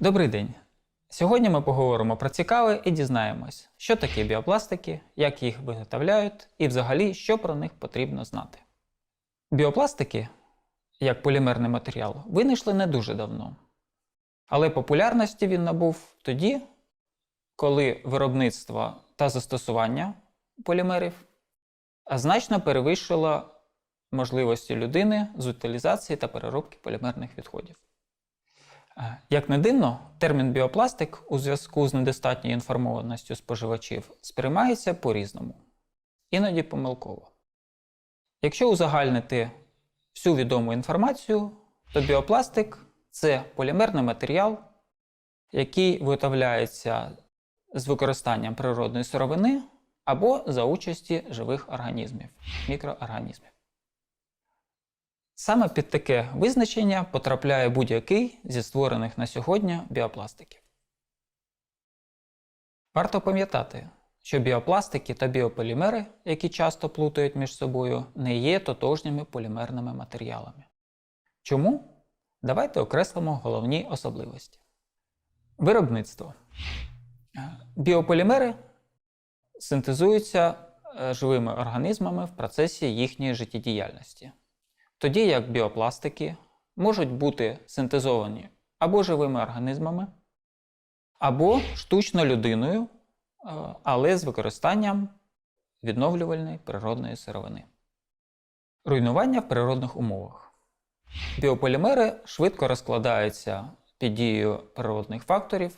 Добрий день! Сьогодні ми поговоримо про цікаве і дізнаємось, що таке біопластики, як їх виготовляють і взагалі, що про них потрібно знати. Біопластики, як полімерний матеріал, винайшли не дуже давно. Але популярності він набув тоді, коли виробництво та застосування полімерів значно перевищило можливості людини з утилізації та переробки полімерних відходів. Е, Як не дивно, термін біопластик у зв'язку з недостатньою інформованістю споживачів сприймається по-різному, іноді помилково. Якщо узагальнити всю відому інформацію, то біопластик це полімерний матеріал, який виготовляється з використанням природної сировини або за участі живих організмів, мікроорганізмів. Саме під таке визначення потрапляє будь-який зі створених на сьогодні біопластиків. Варто пам'ятати, що біопластики та біополімери, які часто плутають між собою, не є тотожніми полімерними матеріалами. Чому? Давайте окреслимо головні особливості. Виробництво. Біополімери синтезуються е, живими організмами в процесі їхньої життєдіяльності. Тоді як біопластики можуть бути синтезовані або живими організмами, або штучно людиною, е, але з використанням відновлювальної природної сировини. Руйнування в природних умовах. Біополімери швидко розкладаються під дією природних факторів.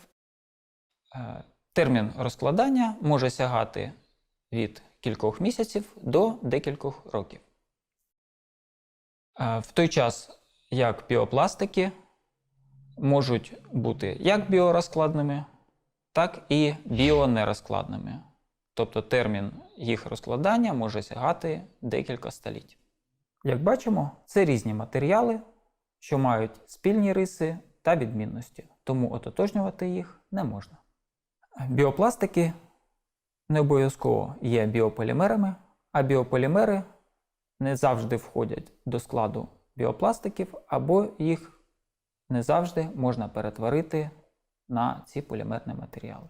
Е, Термін розкладання може сягати від кількох місяців до декількох років. В той час як біопластики можуть бути як біорозкладними, так і біонерозкладними. Тобто термін їх розкладання може сягати декілька століть. Як бачимо, це різні матеріали, що мають спільні риси та відмінності, тому ототожнювати їх не можна. Біопластики не обов'язково є біополімерами, а біополімери не завжди входять до складу біопластиків, або їх не завжди можна перетворити на ці полімерні матеріали.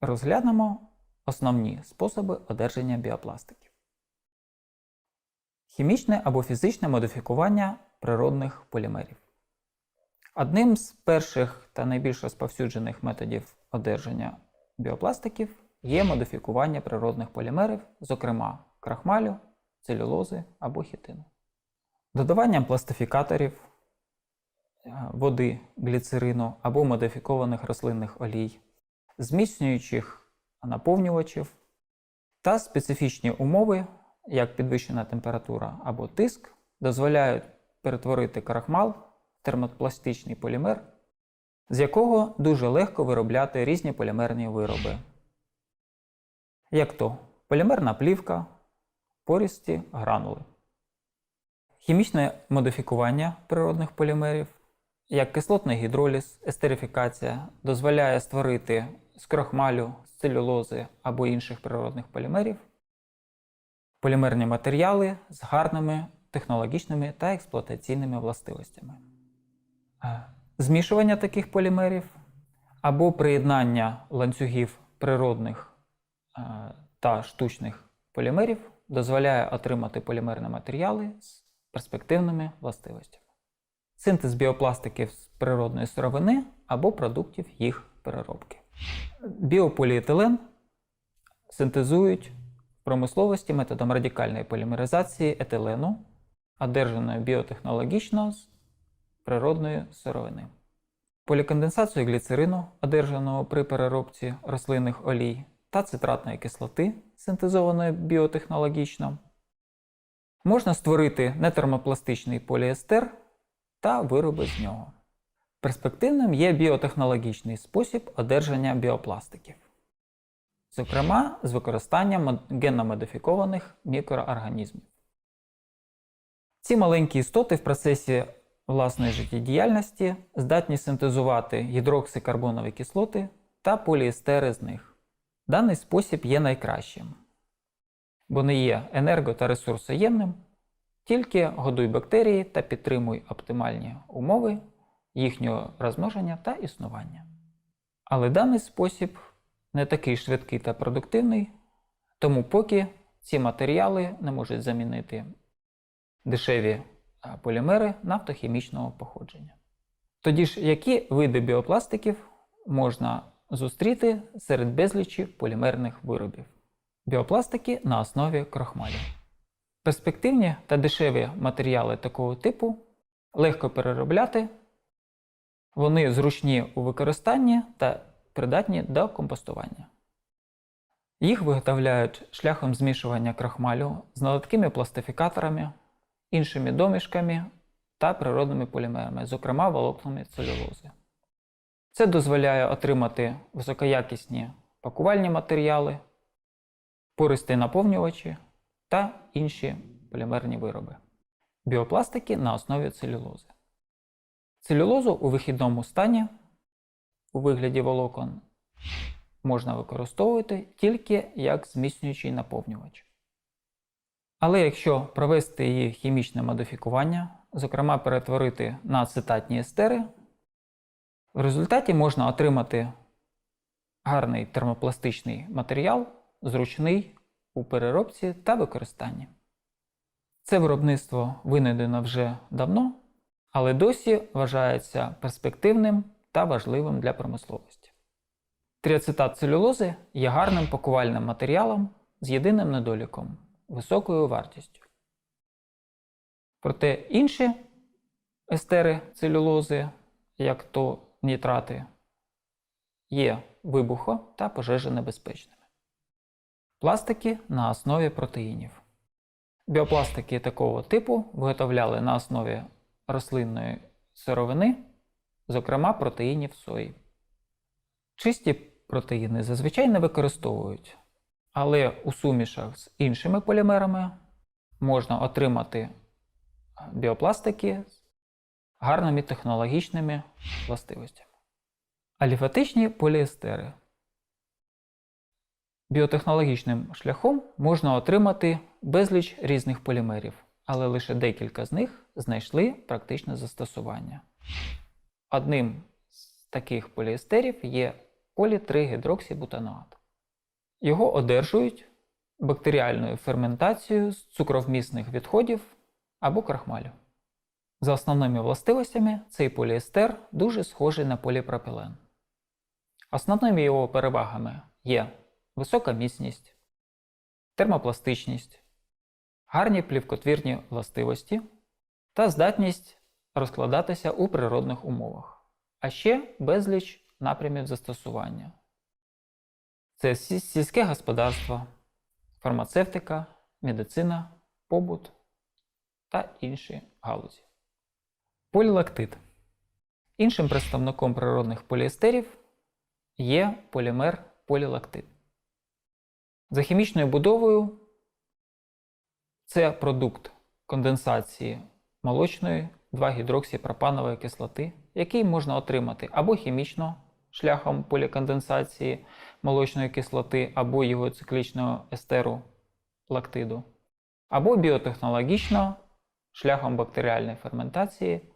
Розглянемо основні способи одержання біопластиків. Хімічне або фізичне модифікування природних полімерів. Одним з перших та найбільш розповсюджених методів одержання біопластиків є модифікування природних полімерів, зокрема крахмалю, целюлози або хітину. Додаванням пластифікаторів, е, води, гліцерину або модифікованих рослинних олій, зміцнюючих наповнювачів та специфічні умови, як підвищена температура або тиск, дозволяють перетворити крахмал в термопластичний полімер, з якого дуже легко виробляти різні полімерні вироби, як то полімерна плівка, порісті гранули. Хімічне модифікування природних полімерів, як кислотний гідроліз, естерифікація, дозволяє створити з крохмалю, з целюлози або інших природних полімерів полімерні матеріали з гарними технологічними та експлуатаційними властивостями. Е, Змішування таких полімерів або приєднання ланцюгів природних е, та штучних полімерів дозволяє отримати полімерні матеріали з перспективними властивостями. Синтез біопластиків з природної сировини або продуктів їх переробки. Біополіетилен синтезують в промисловості методом радикальної полімеризації етилену, одержаної біотехнологічно з природної сировини. Поліконденсацію гліцерину, одержаного при переробці рослинних олій, та цитратної кислоти, синтезованої біотехнологічно, можна створити нетермопластичний поліестер та вироби з нього. Перспективним є біотехнологічний спосіб одержання біопластиків, зокрема з використанням мод- генно-модифікованих мікроорганізмів. Ці маленькі істоти в процесі власної життєдіяльності здатні синтезувати гідроксикарбонові кислоти та поліестери з них. Даний спосіб є найкращим, бо не є енерго та ресурсоємним, тільки годуй бактерії та підтримуй оптимальні умови їхнього розмноження та існування. Але даний спосіб не такий швидкий та продуктивний, тому поки ці матеріали не можуть замінити дешеві полімери нафтохімічного походження. Тоді ж, які види біопластиків можна зустріти серед безлічі полімерних виробів? Біопластики на основі крохмалю. Перспективні та дешеві матеріали такого типу легко переробляти, вони зручні у використанні та придатні до компостування. Їх виготовляють шляхом змішування крахмалю з наладкими пластифікаторами, іншими домішками та природними полімерами, зокрема волокнами целюлози. Це дозволяє отримати високоякісні пакувальні матеріали, пористі наповнювачі та інші полімерні вироби. Біопластики на основі целюлози. Целюлозу у вихідному стані у вигляді волокон можна використовувати тільки як зміцнюючий наповнювач. Але якщо провести її хімічне модифікування, зокрема перетворити на ацетатні естери, в результаті можна отримати гарний термопластичний матеріал, зручний у переробці та використанні. Це виробництво винайдено вже давно, але досі вважається перспективним та важливим для промисловості. Тріацетат целюлози є гарним пакувальним матеріалом з єдиним недоліком високою вартістю. Проте інші естери целюлози, як то нітрати, є вибухо та пожежонебезпечними. Пластики на основі протеїнів. Біопластики такого типу виготовляли на основі рослинної сировини, зокрема протеїнів сої. Чисті протеїни зазвичай не використовують, але у сумішах з іншими полімерами можна отримати біопластики з гарними технологічними властивостями. Аліфатичні поліестери. Біотехнологічним шляхом можна отримати безліч різних полімерів, але лише декілька з них знайшли практичне застосування. Одним з таких поліестерів є полі-3-гідроксібутаноат. Його одержують бактеріальною ферментацією з цукровмісних відходів або крахмалю. За основними властивостями цей поліестер дуже схожий на поліпропілен. Основними його перевагами є висока міцність, термопластичність, гарні плівкотвірні властивості та здатність розкладатися у природних умовах, а ще безліч напрямів застосування. Це сільське господарство, фармацевтика, медицина, побут та інші галузі. Полілактид. Іншим представником природних поліестерів є полімер полілактид. За хімічною будовою це продукт конденсації молочної 2-гідроксіпропанової кислоти, який можна отримати або хімічно шляхом поліконденсації молочної кислоти або його циклічного естеру лактиду, або біотехнологічно шляхом бактеріальної ферментації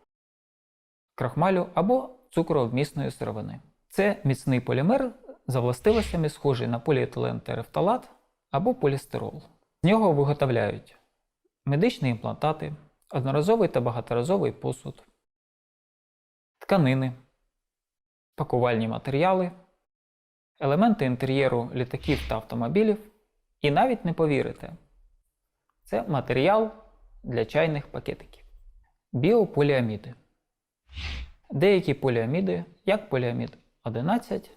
крахмалю або цукровмісної сировини. Це міцний полімер за властивостями схожий на поліетилен терефталат або полістирол. З нього виготовляють медичні імплантати, одноразовий та багаторазовий посуд, тканини, пакувальні матеріали, елементи інтер'єру літаків та автомобілів, і навіть не повірите, це матеріал для чайних пакетиків. Біополіаміди. Деякі поліаміди, як поліамід 11,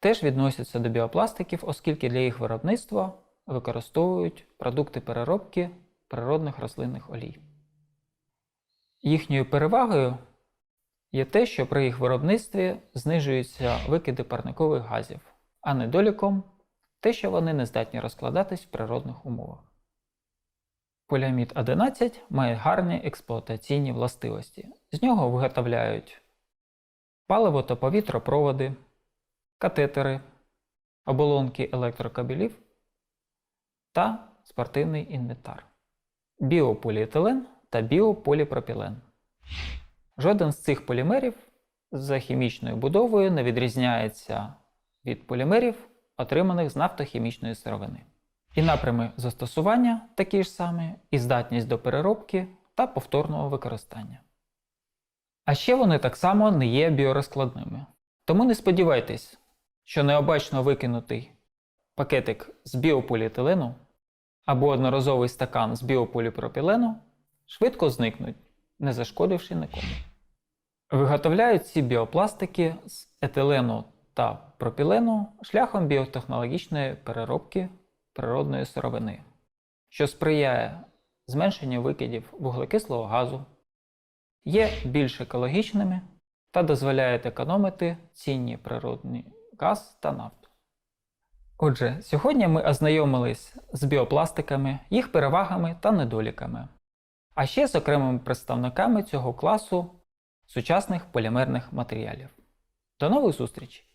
теж відносяться до біопластиків, оскільки для їх виробництва використовують продукти переробки природних рослинних олій. Їхньою перевагою є те, що при їх виробництві знижуються викиди парникових газів, а недоліком те, що вони не здатні розкладатись в природних умовах. Поліамід 11 має гарні експлуатаційні властивості. З нього виготовляють паливо та повітропроводи, катетери, оболонки електрокабелів та спортивний інвентар, біополіетилен та біополіпропілен. Жоден з цих полімерів за хімічною будовою не відрізняється від полімерів, отриманих з нафтохімічної сировини. І напрями застосування такі ж самі, і здатність до переробки та повторного використання. А ще вони так само не є біорозкладними. Тому не сподівайтесь, що необачно викинутий пакетик з біополіетилену або одноразовий стакан з біополіпропілену швидко зникнуть, не зашкодивши нікому. Виготовляють ці біопластики з етилену та пропілену шляхом біотехнологічної переробки природної сировини, що сприяє зменшенню викидів вуглекислого газу, є більш екологічними та дозволяють економити цінні природний газ та нафту. Отже, сьогодні ми ознайомились з біопластиками, їх перевагами та недоліками, а ще з окремими представниками цього класу сучасних полімерних матеріалів. До нових зустрічей!